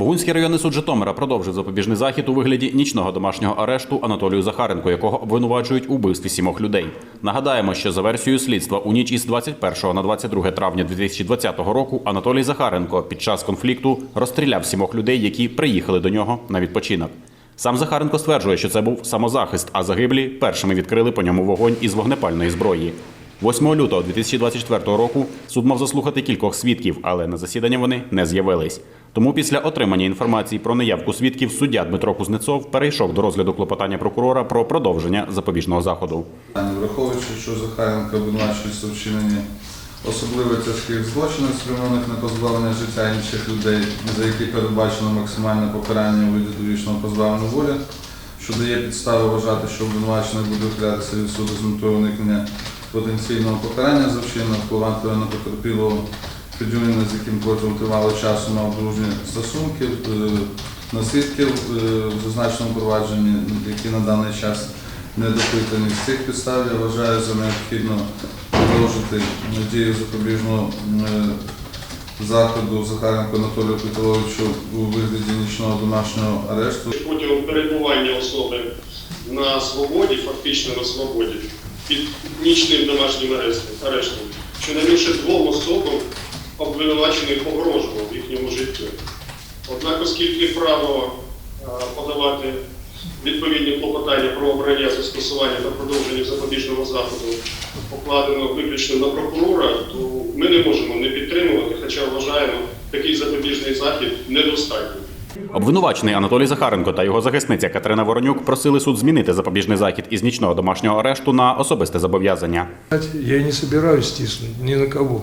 Бугунський районний суд Житомира продовжив запобіжний захід у вигляді нічного домашнього арешту Анатолію Захаренку, якого обвинувачують у вбивстві сімох людей. Нагадаємо, що за версією слідства у ніч із 21 на 22 травня 2020 року Анатолій Захаренко під час конфлікту розстріляв сімох людей, які приїхали до нього на відпочинок. Сам Захаренко стверджує, що це був самозахист, а загиблі першими відкрили по ньому вогонь із вогнепальної зброї. 8 лютого 2024 року суд мав заслухати кількох свідків, але на засідання вони не з'явились. Тому після отримання інформації про неявку свідків суддя Дмитро Кузнецов перейшов до розгляду клопотання прокурора про продовження запобіжного заходу. Враховуючи, що Захаренко обвинувачується у вчиненні особливо тяжких злочинів, спрямованих на позбавлення життя інших людей, за які передбачено максимальне покарання у виді довічного позбавлення волі, що дає підстави вважати, що обвинувачений буде ухилятися від суду з метою уникнення потенційного покарання за вчинення впливати на потерпілого Федюніна, з яким протягом тривалого часу мав дружні стосунки, е, на свідків е, в зазначеному провадженні, які на даний час не допитані. З цих підстав я вважаю за необхідно продовжити дію запобіжного е, заходу Захаренко Анатолію Петровичу у вигляді нічного домашнього арешту. протягом перебування особи на свободі, фактично на свободі, під нічним домашнім арештом, щонайменше двом особам обвинувачений погрожував їхньому життю. Однак, оскільки право е, подавати відповідні клопотання про обрання застосування та продовження запобіжного заходу покладено виключно на прокурора, то ми не можемо не підтримувати, хоча вважаємо такий запобіжний захід недостатнім. Обвинувачений Анатолій Захаренко та його захисниця Катерина Воронюк просили суд змінити запобіжний захід із нічного домашнього арешту на особисте зобов'язання. Я не собираюсь тиснуть ни на кого.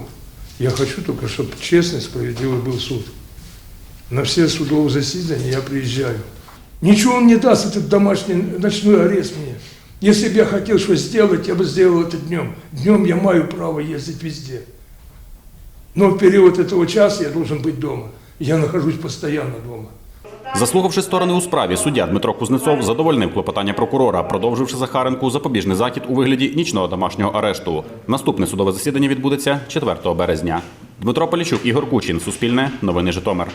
Я хочу только, чтобы честный, справедливый был суд. На все судовые заседания я приезжаю. Ничего он не даст, этот домашний ночной арест мне. Если бы я хотел что сделать, я бы сделал это днем. Днем я маю право ездить везде. Но в период этого часа я должен быть дома. Я нахожусь постоянно дома. Заслухавши сторони у справі, суддя Дмитро Кузнецов задовольнив клопотання прокурора, продовживши Захаренку запобіжний захід у вигляді нічного домашнього арешту. Наступне судове засідання відбудеться 4 березня. Дмитро Полічук, Ігор Кучин, Суспільне, Новини Житомир.